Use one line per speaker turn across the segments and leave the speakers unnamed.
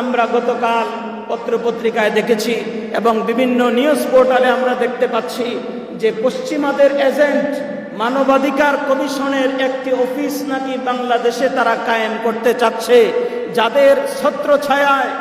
আমরা গতকাল পত্রপত্রিকায় দেখেছি এবং বিভিন্ন নিউজ পোর্টালে আমরা দেখতে পাচ্ছি যে পশ্চিমাদের এজেন্ট মানবাধিকার কমিশনের একটি অফিস নাকি বাংলাদেশে তারা কায়েম করতে চাচ্ছে, যাদের ছত্রছায়ায়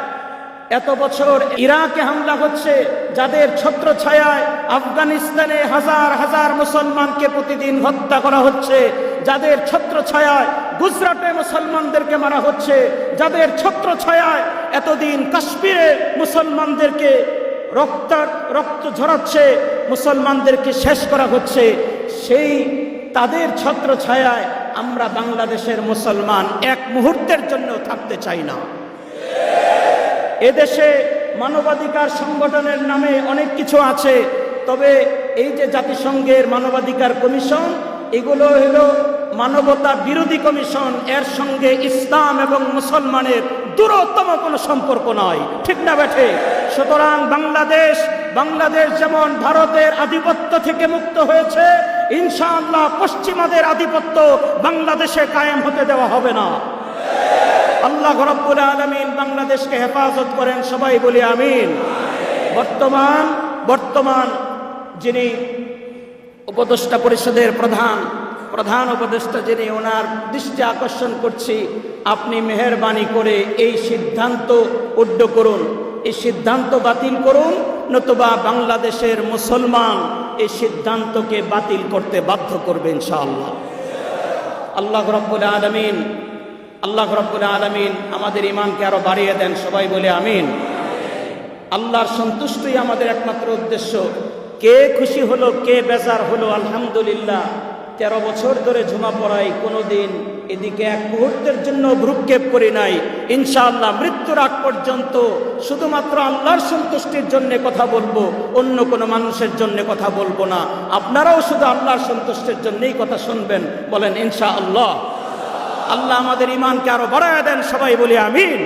এত বছর ইরাকে হামলা হচ্ছে, যাদের ছত্র ছায়ায় আফগানিস্তানে হাজার হাজার মুসলমানকে প্রতিদিন হত্যা করা হচ্ছে, যাদের ছত্র ছায়ায় গুজরাটে মুসলমানদেরকে মারা হচ্ছে, যাদের ছত্র ছায়ায় এতদিন কাশ্মীরে মুসলমানদেরকে রক্ত রক্ত ঝরাচ্ছে, মুসলমানদেরকে শেষ করা হচ্ছে, সেই তাদের ছত্র ছায়ায় আমরা বাংলাদেশের মুসলমান এক মুহূর্তের জন্য থাকতে চাই না। এদেশে মানবাধিকার সংগঠনের নামে অনেক কিছু আছে, তবে এই যে জাতিসংঘের মানবাধিকার কমিশন, এগুলো হলো মানবতা বিরোধী কমিশন। এর সঙ্গে ইসলাম এবং মুসলমানের দূরতম কোনো সম্পর্ক নয়। ঠিক না বেঠে সুতরাং বাংলাদেশ বাংলাদেশ যেমন ভারতের আধিপত্য থেকে মুক্ত হয়েছে, ইনশাআল্লাহ পশ্চিমাদের আধিপত্য বাংলাদেশে কায়েম হতে দেওয়া হবে না। আল্লাহ রব্বুল আলমিন বাংলাদেশকে হেফাজত করেন, সবাই বলি আমিন। বর্তমান বর্তমান যিনি উপদেষ্টা পরিষদের প্রধান প্রধান উপদেষ্টা যিনি, ওনার দৃষ্টি আকর্ষণ করছি, আপনি মেহরবানি করে এই সিদ্ধান্ত উড্ড করুন, এই সিদ্ধান্ত বাতিল করুন, নতুবা বাংলাদেশের মুসলমান এই সিদ্ধান্তকে বাতিল করতে বাধ্য করবে ইনশাআল্লাহ। আল্লাহ রব্বুল আলমিন আল্লাহ রব্বুল আলমিন আমাদের ইমানকে আরও বাড়িয়ে দেন, সবাই বলে আমিন। আল্লাহর সন্তুষ্টই আমাদের একমাত্র উদ্দেশ্য। কে খুশি হলো, কে বেজার হলো, আলহামদুলিল্লাহ। তেরো বছর ধরে ঝুমা পড়াই, কোনোদিন এদিকে এক মুহূর্তের জন্য ভ্রুক্ষেপ করি নাই। ইনশাআল্লাহ মৃত্যুর আগ পর্যন্ত শুধুমাত্র আল্লাহর সন্তুষ্টির জন্য কথা বলব, অন্য কোনো মানুষের জন্য কথা বলব না। আপনারাও শুধু আল্লাহর সন্তুষ্টির জন্যই কথা শুনবেন, বলেন ইনশাআল্লাহ। আল্লাহ আমাদের ইমানকে আরও বাড়ায় দেন সবাই বলি আমিন।